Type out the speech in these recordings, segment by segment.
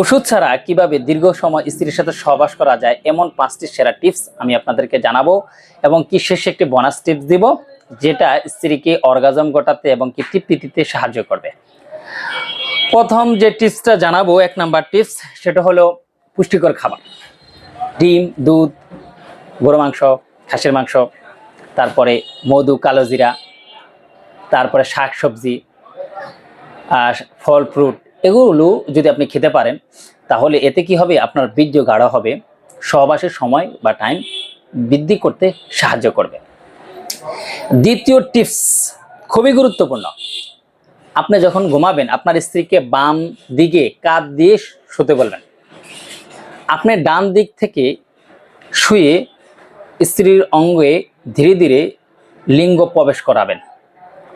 ওষুধ ছাড়া কীভাবে দীর্ঘ সময় স্ত্রীর সাথে সহবাস করা যায়, এমন পাঁচটি সেরা টিপস আমি আপনাদেরকে জানাব এবং কি শেষে একটি বোনাস টিপস দিব, যেটা স্ত্রীকে অর্গাজম ঘটাতে এবং কি তৃপ্তি দিতে সাহায্য করবে। প্রথম যে টিপসটা জানাব, এক নাম্বার টিপস সেটা হলো পুষ্টিকর খাবার। ডিম, দুধ, গরু মাংস, খাসির মাংস, তারপরে মধু, কালো জিরা, তারপরে শাক সবজি আর ফল, ফ্রুট এগুলো যদি আপনি খেতে পারেন, তাহলে এতে কি হবে? আপনার বীর্য গাঢ় হবে। সহবাসের সময় বা টাইম বৃদ্ধি করতে সাহায্য করবে। দ্বিতীয় টিপস খুবই গুরুত্বপূর্ণ। আপনি যখন ঘুমাবেন, আপনার স্ত্রীকে বাম দিকে কাঁধ দিয়ে শুতে বলবেন। আপনি ডান দিক থেকে শুয়ে স্ত্রীর অঙ্গে ধীরে ধীরে লিঙ্গ প্রবেশ করাবেন।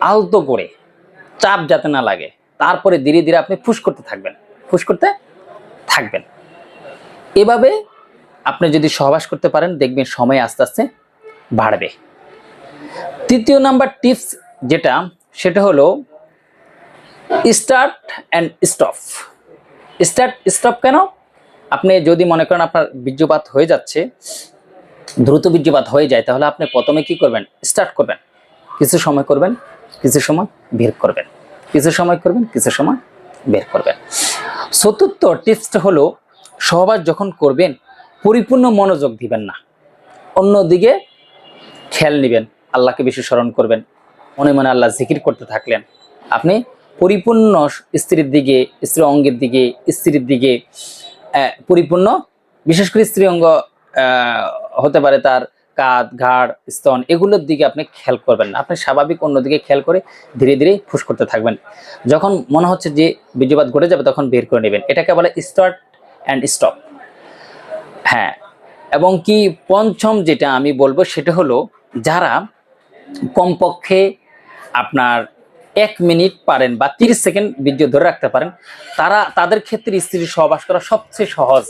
আলতো করে, চাপ যাতে না লাগে। তারপরে ধীরে ধীরে আপনি ফুস করতে থাকবেন। ফুস করতে থাকবেন। এভাবে আপনি যদি সহবাস করতে পারেন, দেখবেন সময় আস্তে আস্তে বাড়বে। তৃতীয় নাম্বার টিপস যেটা, সেটা হলো start and stop start stop কেন? আপনি যদি মনে করেন আপনার বীর্যপাত হয়ে যাচ্ছে, দ্রুত বীর্যপাত হয়ে যায়, তাহলে আপনি প্রথমে কি করবেন? স্টার্ট করবেন। কিছু সময় করবেন, কিছু সময় বের করবেন। কিছু সময় করবেন, কিছু সময় বের করবেন। চতুর্থ টিপসটা হলো, সহবাস যখন করবেন, পরিপূর্ণ মনোযোগ দিবেন না। অন্যদিকে খেয়াল নেবেন, আল্লাহকে বেশি স্মরণ করবেন। মনে মনে আল্লাহ জিকির করতে থাকলেন। আপনি পরিপূর্ণ স্ত্রীর দিকে, স্ত্রী অঙ্গের দিকে, স্ত্রীর দিকে পরিপূর্ণ, বিশেষ করে স্ত্রী অঙ্গ হতে পারে তার কাঁধ, ঘাড়, স্তন এগুলোর দিকে আপনি খেয়াল করবেন না। আপনি স্বাভাবিক অন্যদিকে খেয়াল করে ধীরে ধীরে ফুস করতে থাকবেন। যখন মনে হচ্ছে যে বীর্যপাত ঘটে যাবে তখন বের করে নেবেন। এটাকে বলে স্টার্ট অ্যান্ড স্টপ হ্যাঁ এবং কি পঞ্চম যেটা আমি বলব সেটা হলো যারা কমপক্ষে আপনার এক মিনিট পারেন বা তিরিশ সেকেন্ড বীর্য ধরে রাখতে পারেন, তারা তাদের ক্ষেত্রে স্ত্রীর সহবাস করা সবচেয়ে সহজ।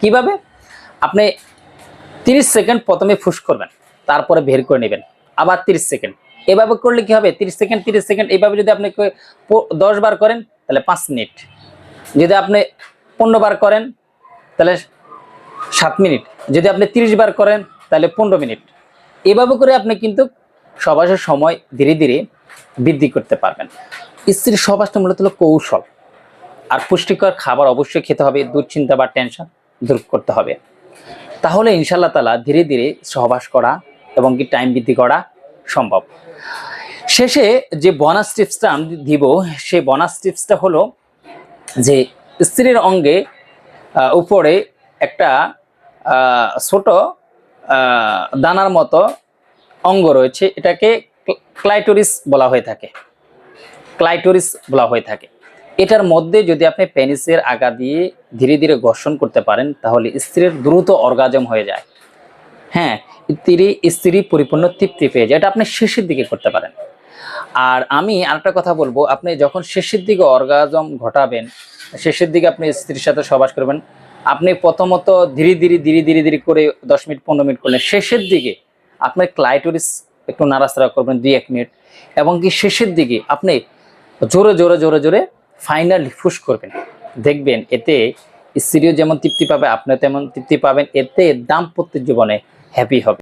কীভাবে? আপনি তিরিশ সেকেন্ড প্রথমে ফুস করবেন, তারপরে বের করে নেবেন, আবার তিরিশ সেকেন্ড। এভাবে করলে কি হবে? তিরিশ সেকেন্ড তিরিশ সেকেন্ড এইভাবে যদি আপনি ক- প- দশ বার করেন, তাহলে পাঁচ মিনিট। যদি আপনি পনেরো বার করেন, তাহলে সাত মিনিট। যদি আপনি তিরিশ বার করেন, তাহলে পনেরো মিনিট। এভাবে করে আপনি কিন্তু সবাসের সময় ধীরে ধীরে বৃদ্ধি করতে পারবেন। স্ত্রীর সবাসটা মূলত হলো কৌশল। আর পুষ্টিকর খাবার অবশ্যই খেতে হবে, দুশ্চিন্তা বা টেনশন দূর করতে হবে। তাহলে ইনশাল্লাহ তালা ধীরে ধীরে সহবাস করা এবং কি টাইম বৃদ্ধি করা সম্ভব। শেষে যে বোনাস টিপসটা আমি দিব, সেই বোনাস টিপসটা হলো যে স্ত্রীর অঙ্গে উপরে একটা ছোট দানার মতো অঙ্গ রয়েছে, এটাকে ক্লাইটোরিস বলা হয়ে থাকে। ক্লাইটোরিস বলা হয়ে থাকে। এটার মধ্যে যদি আপনি পেনিসের আগা দিয়ে ধীরে ধীরে ঘর্ষণ করতে পারেন, তাহলে স্ত্রীর দ্রুত অর্গাজম হয়ে যায়। হ্যাঁ স্ত্রী স্ত্রী পরিপূর্ণ তৃপ্তি পেয়ে যায়। এটা আপনি শেষের দিকে করতে পারেন। আর আমি আরেকটা কথা বলব, আপনি যখন শেষের দিকে অর্গাজম ঘটাবেন, শেষের দিকে আপনি স্ত্রীর সাথে সবাস করবেন, আপনি প্রথমত ধীরে ধীরে ধীরে ধীরে ধীরে করে দশ মিনিট, পনেরো মিনিট করলেন, শেষের দিকে আপনি ক্লাইটোরিস একটু নাড়াচাড়া করবেন দুই, এক মিনিট, এবং কি শেষের দিকে আপনি জোরে জোরে জোরে জোরে ফাইনালি ফুস করবেন। দেখবেন এতে স্ত্রীও যেমন তৃপ্তি পাবে, আপনিও তেমন তৃপ্তি পাবেন, এতে দাম্পত্য জীবনে হ্যাপি হবে।